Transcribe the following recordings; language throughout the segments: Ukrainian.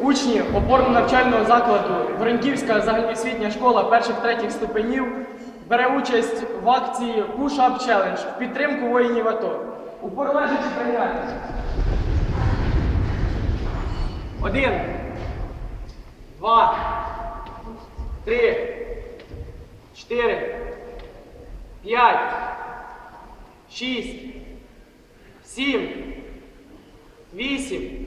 учні опорно-навчального закладу Воронківська загальноосвітня школа перших-третіх ступенів бере участь в акції Push Up Challenge в підтримку воїнів АТО. Упор лежачи прийняти. Один. Два. Три. Чотири. П'ять. Шість. Сім. Вісім.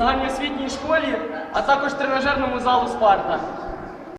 Загальноосвітній школі, а також тренажерному залу Спарта.